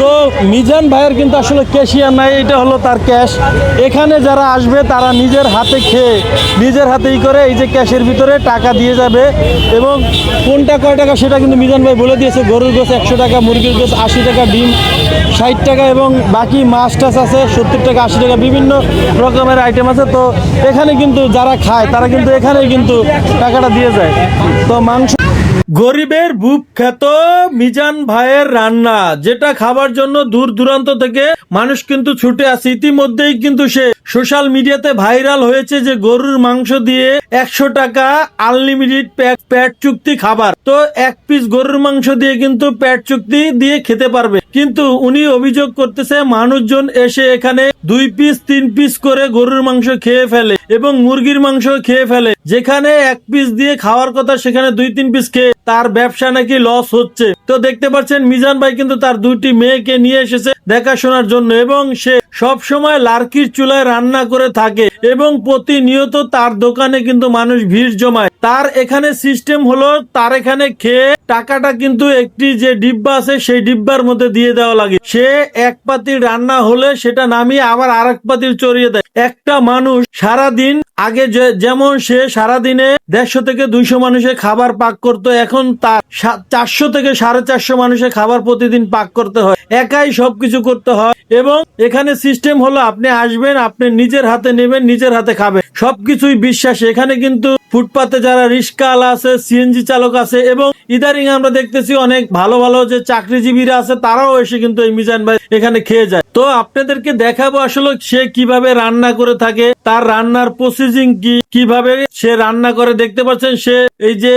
তো মিজান ভাইয়ের কিন্তু আসলে ক্যাশিয়ার নাই, এটা হলো তার ক্যাশ এখানে যারা আসবে, তারা নিজের হাতে খেয়ে, নিজের হাতেই করে এই যে ক্যাশের ভিতরে টাকা দিয়ে যাবে। এবং কোনটা কয় টাকা সেটা কিন্তু মিজান ভাই বলে দিয়েছে, গরুর গোছ একশো টাকা, মুরগির গোছ আশি টাকা, ডিম ষাট টাকা এবং বাকি মাছ টাছ আছে, সত্তর টাকা, আশি টাকা, বিভিন্ন রকমের আইটেম আছে। তো এখানে কিন্তু যারা খায়, তারা কিন্তু এখানেই কিন্তু টাকাটা দিয়ে যায়। তো মাংস গরিবের বুক খ্যাত মিজান ভাইয়ের রান্না, যেটা খাবার জন্য দূর দূরান্ত থেকে মানুষ কিন্তু ছুটে আসে। ইতিমধ্যেই কিন্তু সে সোশ্যাল মিডিয়াতে ভাইরাল হয়েছে যে গরুর মাংস দিয়ে একশো টাকা আনলিমিটেড প্যাট চুক্তি খাবার। তো এক পিস গরুর মাংস দিয়ে কিন্তু প্যাট চুক্তি দিয়ে খেতে পারবে। কিন্তু উনি অভিযোগ করতেছে মানুষজন এসে এখানে দুই পিস, তিন পিস করে গরুর মাংস খেয়ে ফেলে এবং মুরগির মাংস খেয়ে ফেলে। যেখানে এক পিস দিয়ে খাওয়ার কথা সেখানে দুই, তিন পিস খেয়ে তার ব্যবসা নাকি লস হচ্ছে। তো দেখতে পাচ্ছেন, মিজান ভাই কিন্তু তার দুইটি মেয়েকে নিয়ে এসেছে দেখাশোনার জন্য এবং সে সব সময় লার্কির চুলায় রান্না করে থাকে এবং প্রতিনিয়ত তার দোকানে কিন্তু মানুষ ভিড় জমায়। তার এখানে সিস্টেম হলো, তার এখানে খেয়ে টাকাটা কিন্তু একটি যে ডিব্বা আছে, সেই ডিব্বার মধ্যে দিয়ে দেওয়া লাগে। সে এক পাতিল রান্না হলে সেটা নামিয়ে আবার আরেক পাতিল চড়িয়ে দেয়। একটা মানুষ সারা দিন আগে যেমন সে সারা দিনে দেড়শো থেকে দুইশো মানুষের খাবার পাক করতো, এখন তার চারশো থেকে সাড়ে চারশো মানুষের খাবার প্রতিদিন পাক করতে হয়। একাই সবকিছু করতে হয় এবং এখানে সিস্টেম হলো আপনি আসবেন, আপনি নিজের হাতে নেবেন, নিজের হাতে খাবেন। সবকিছুই বিশ্বাস। এখানে কিন্তু ফুটপাতে যারা রিক্সাওয়ালা আছে সিএনজি চালক আছে এবং ইদারিং আমরা দেখতেছি অনেক ভালো ভালো যে চাকরিজীবীরা আছে, তারাও এসে কিন্তু এই মিজান ভাই এখানে খেয়ে যায়। তো আপনাদেরকে দেখাবো আসলে সে কীভাবে রান্না করে থাকে, তার রান্নার প্রসেসিং কি কীভাবে সে রান্না করে দেখতে পাচ্ছেন, সে এই যে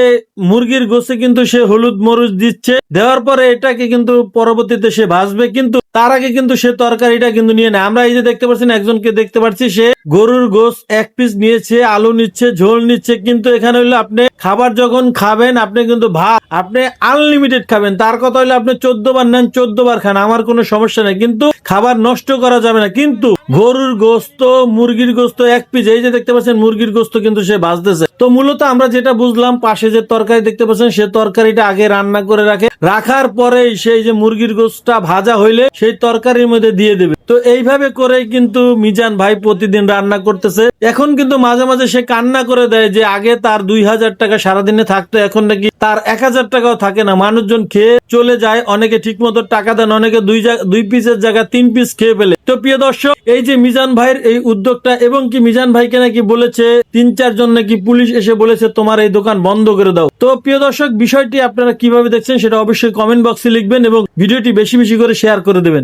মুরগির গোসে কিন্তু সে হলুদ মরুচ দিচ্ছে। দেওয়ার পরে এটাকে কিন্তু পরবর্তীতে সে ভাজবে, কিন্তু তার আগে কিন্তু সে তরকারিটা কিন্তু নিয়ে নেয়। আমরা এই যে দেখতে পাচ্ছেন, একজনকে দেখতে পাচ্ছি, সে গরুর গোস এক পিস নিয়েছে, আলু নিচ্ছে, ঝোল নিচ্ছে, কিন্তু এখানে হইল আপনি খাবার যখন খাবেন, আপনি কিন্তু ভাত, আপনি আনলিমিটেড খাবেন। তার কথা হইল আপনি চোদ্দ বার নেন, চোদ্দ বার খান, আমার কোনো সমস্যা নেই। কিন্তু খাবার নষ্ট করা যাবে না। কিন্তু গরুর গোস্ত মুরগির গোস্ত এক পিস এই যে দেখতে পাচ্ছেন, মুরগির গোস্ত কিন্তু সে ভাজতেছে তো মূলত আমরা যেটা বুঝলাম, পাশে যে তরকারি দেখতে পাচ্ছেন, সে তরকারিটা আগে রান্না করে রাখে। রাখার পরেই সেই যে মুরগির গোস্তটা ভাজা হইলে, সেই তরকারির মধ্যে দিয়ে দেবে। তো এইভাবে করে কিন্তু মিজান ভাই প্রতিদিন রান্না করতেছে। এখন কিন্তু মাঝে মাঝে সে কান্না করে দেয় যে আগে তার দুই হাজার টাকা সারাদিনে থাকতো, এখন নাকি তার এক হাজার টাকাও থাকে না। মানুষজন খেয়ে চলে যায়, অনেকে ঠিক মতো টাকা দেন, অনেকে দুই দুই পিসের জায়গা তিন পিস খেয়ে ফেলে। তো প্রিয় দর্শক, এই যে মিজান ভাইয়ের এই উদ্যোগটা, এবং কি মিজান ভাইকে নাকি বলেছে, তিন চারজন নাকি পুলিশ এসে বলেছে, তোমার এই দোকান বন্ধ করে দাও। তো প্রিয় দর্শক, বিষয়টি আপনারা কীভাবে দেখছেন, সেটা অবশ্যই কমেন্ট বক্সে লিখবেন এবং ভিডিওটি বেশি বেশি করে শেয়ার করে দেবেন।